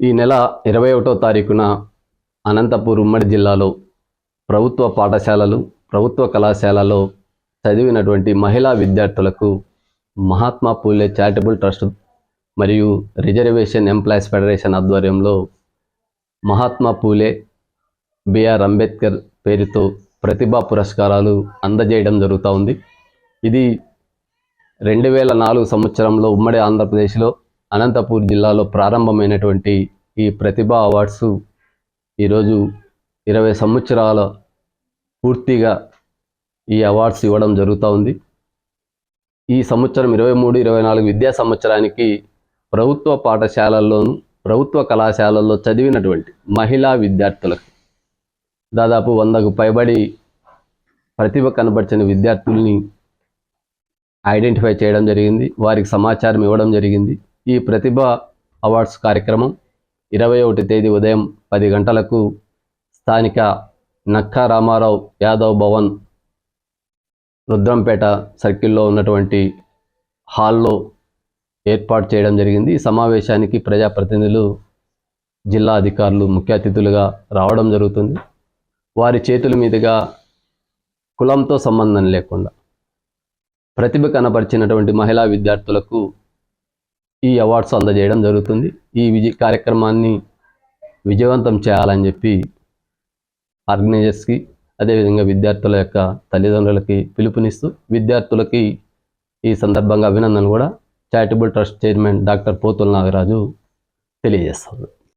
ఈ నెల ఇరవై ఒకటో తారీఖున అనంతపూర్ ఉమ్మడి జిల్లాలో ప్రభుత్వ పాఠశాలలు ప్రభుత్వ కళాశాలలో చదివినటువంటి మహిళా విద్యార్థులకు మహాత్మా పూలే చారిటబుల్ ట్రస్ట్ మరియు రిజర్వేషన్ ఎంప్లాయీస్ ఫెడరేషన్ ఆధ్వర్యంలో మహాత్మా పూలే బిఆర్ అంబేద్కర్ పేరుతో ప్రతిభా పురస్కారాలు అందజేయడం జరుగుతూ ఉంది. ఇది రెండు వేల నాలుగు సంవత్సరంలో ఉమ్మడి ఆంధ్రప్రదేశ్లో అనంతపూర్ జిల్లాలో ప్రారంభమైనటువంటి ఈ ప్రతిభా అవార్డ్స్ ఈరోజు ఇరవై సంవత్సరాల పూర్తిగా ఈ అవార్డ్స్ ఇవ్వడం జరుగుతూ ఉంది. ఈ సంవత్సరం ఇరవై మూడు ఇరవై నాలుగు విద్యా సంవత్సరానికి ప్రభుత్వ పాఠశాలల్లోనూ ప్రభుత్వ కళాశాలల్లో చదివినటువంటి మహిళా విద్యార్థులకు దాదాపు వందకు పైబడి ప్రతిభ కనబరిచిన విద్యార్థుల్ని ఐడెంటిఫై చేయడం జరిగింది. వారికి సమాచారం ఇవ్వడం జరిగింది. ఈ ప్రతిభ అవార్డ్స్ కార్యక్రమం ఇరవై ఒకటి తేదీ ఉదయం పది గంటలకు స్థానిక నక్కా రామారావు యాదవ్ భవన్ రుద్రంపేట సర్కిల్లో ఉన్నటువంటి హాల్లో ఏర్పాటు చేయడం జరిగింది. ఈ సమావేశానికి ప్రజాప్రతినిధులు జిల్లా అధికారులు ముఖ్య అతిథులుగా రావడం జరుగుతుంది. వారి చేతుల మీదుగా కులంతో సంబంధం లేకుండా ప్రతిభ కనపరిచినటువంటి మహిళా విద్యార్థులకు ఈ అవార్డ్స్ అందజేయడం జరుగుతుంది. ఈ విజయ కార్యక్రమాన్ని విజయవంతం చేయాలని చెప్పి ఆర్గనైజర్స్కి అదేవిధంగా విద్యార్థుల యొక్క తల్లిదండ్రులకి పిలుపునిస్తూ విద్యార్థులకి ఈ సందర్భంగా అభినందనలు కూడా. Charitable trust chairman doctor Pothula Nagaraju తెలియజేస్తారు